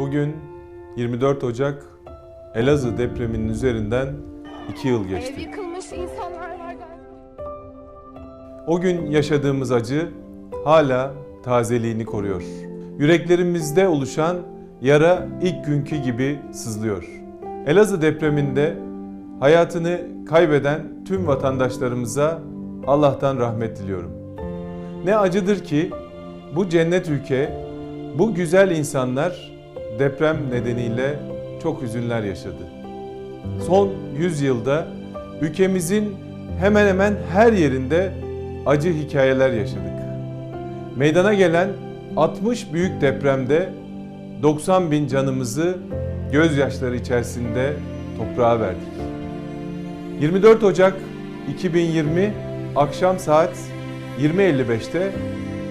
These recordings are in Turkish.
Bugün 24 Ocak Elazığ depreminin üzerinden 2 yıl Ev geçti. yıkılmış insanlar var. O gün yaşadığımız acı hala tazeliğini koruyor. Yüreklerimizde oluşan yara ilk günkü gibi sızlıyor. Elazığ depreminde hayatını kaybeden tüm vatandaşlarımıza Allah'tan rahmet diliyorum. Ne acıdır ki bu cennet ülke, bu güzel insanlar deprem nedeniyle çok hüzünler yaşadı. Son 100 yılda ülkemizin hemen hemen her yerinde acı hikayeler yaşadık. Meydana gelen 60 büyük depremde 90 bin canımızı gözyaşları içerisinde toprağa verdik. 24 Ocak 2020 akşam saat 20.55'te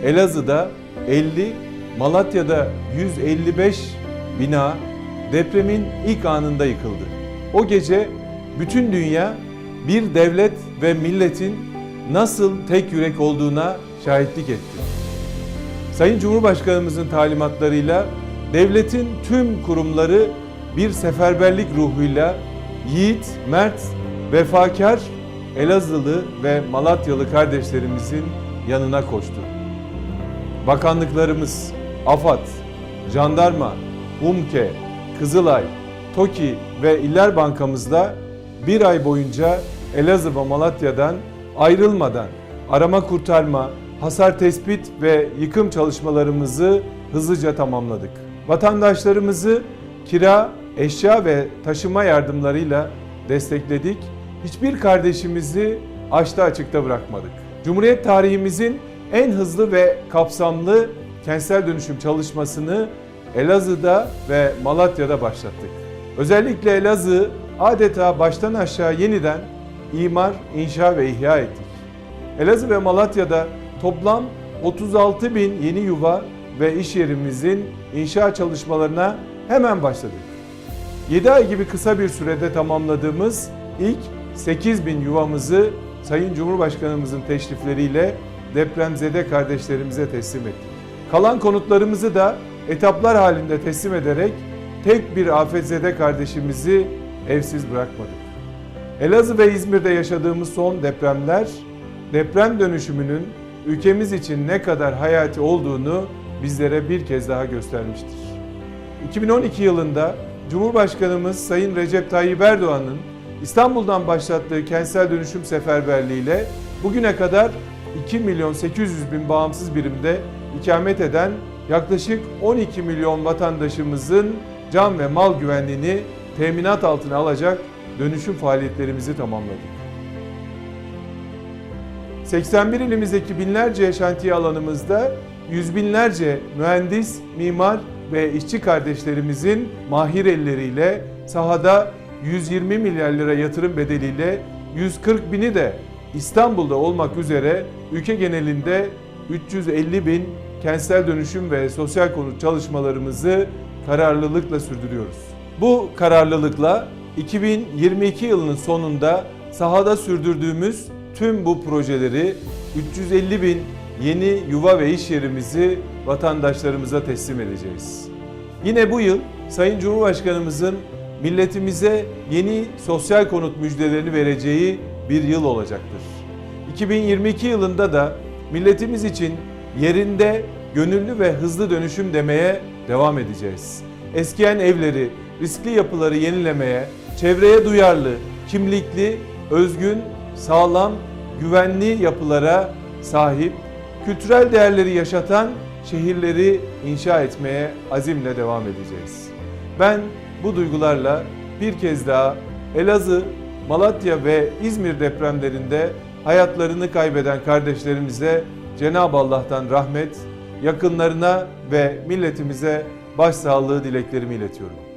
Elazığ'da 50, Malatya'da 155 bina depremin ilk anında yıkıldı. O gece bütün dünya bir devlet ve milletin nasıl tek yürek olduğuna şahitlik etti. Sayın Cumhurbaşkanımızın talimatlarıyla devletin tüm kurumları bir seferberlik ruhuyla yiğit, mert, vefakar Elazığlı ve Malatyalı kardeşlerimizin yanına koştu. Bakanlıklarımız, AFAD, Jandarma, UMKE, Kızılay, TOKİ ve İller Bankamızla bir ay boyunca Elazığ ve Malatya'dan ayrılmadan arama kurtarma, hasar tespit ve yıkım çalışmalarımızı hızlıca tamamladık. Vatandaşlarımızı kira, eşya ve taşıma yardımlarıyla destekledik. Hiçbir kardeşimizi açta açıkta bırakmadık. Cumhuriyet tarihimizin en hızlı ve kapsamlı kentsel dönüşüm çalışmasını Elazığ'da ve Malatya'da başlattık. Özellikle Elazığ adeta baştan aşağı yeniden imar, inşa ve ihya ettik. Elazığ ve Malatya'da toplam 36 bin yeni yuva ve iş yerimizin inşa çalışmalarına hemen başladık. 7 ay gibi kısa bir sürede tamamladığımız ilk 8 bin yuvamızı Sayın Cumhurbaşkanımızın teşrifleriyle depremzede kardeşlerimize teslim ettik. Kalan konutlarımızı da etaplar halinde teslim ederek tek bir afetzede kardeşimizi evsiz bırakmadık. Elazığ ve İzmir'de yaşadığımız son depremler deprem dönüşümünün ülkemiz için ne kadar hayati olduğunu bizlere bir kez daha göstermiştir. 2012 yılında Cumhurbaşkanımız Sayın Recep Tayyip Erdoğan'ın İstanbul'dan başlattığı kentsel dönüşüm seferberliğiyle bugüne kadar 2 milyon 800 bin bağımsız birimde ikamet eden yaklaşık 12 milyon vatandaşımızın can ve mal güvenliğini teminat altına alacak dönüşüm faaliyetlerimizi tamamladık. 81 ilimizdeki binlerce şantiye alanımızda yüz binlerce mühendis, mimar ve işçi kardeşlerimizin mahir elleriyle sahada 120 milyar lira yatırım bedeliyle 140 bini de İstanbul'da olmak üzere ülke genelinde 350 bin kentsel dönüşüm ve sosyal konut çalışmalarımızı kararlılıkla sürdürüyoruz. Bu kararlılıkla 2022 yılının sonunda sahada sürdürdüğümüz tüm bu projeleri 350 bin yeni yuva ve iş yerimizi vatandaşlarımıza teslim edeceğiz. Yine bu yıl Sayın Cumhurbaşkanımızın milletimize yeni sosyal konut müjdelerini vereceği bir yıl olacaktır. 2022 yılında da milletimiz için yerinde gönüllü ve hızlı dönüşüm demeye devam edeceğiz. Eskiyen evleri, riskli yapıları yenilemeye, çevreye duyarlı, kimlikli, özgün, sağlam, güvenli yapılara sahip, kültürel değerleri yaşatan şehirleri inşa etmeye azimle devam edeceğiz. Ben bu duygularla bir kez daha Elazığ, Malatya ve İzmir depremlerinde hayatlarını kaybeden kardeşlerimize Cenab-ı Allah'tan rahmet, yakınlarına ve milletimize başsağlığı dileklerimi iletiyorum.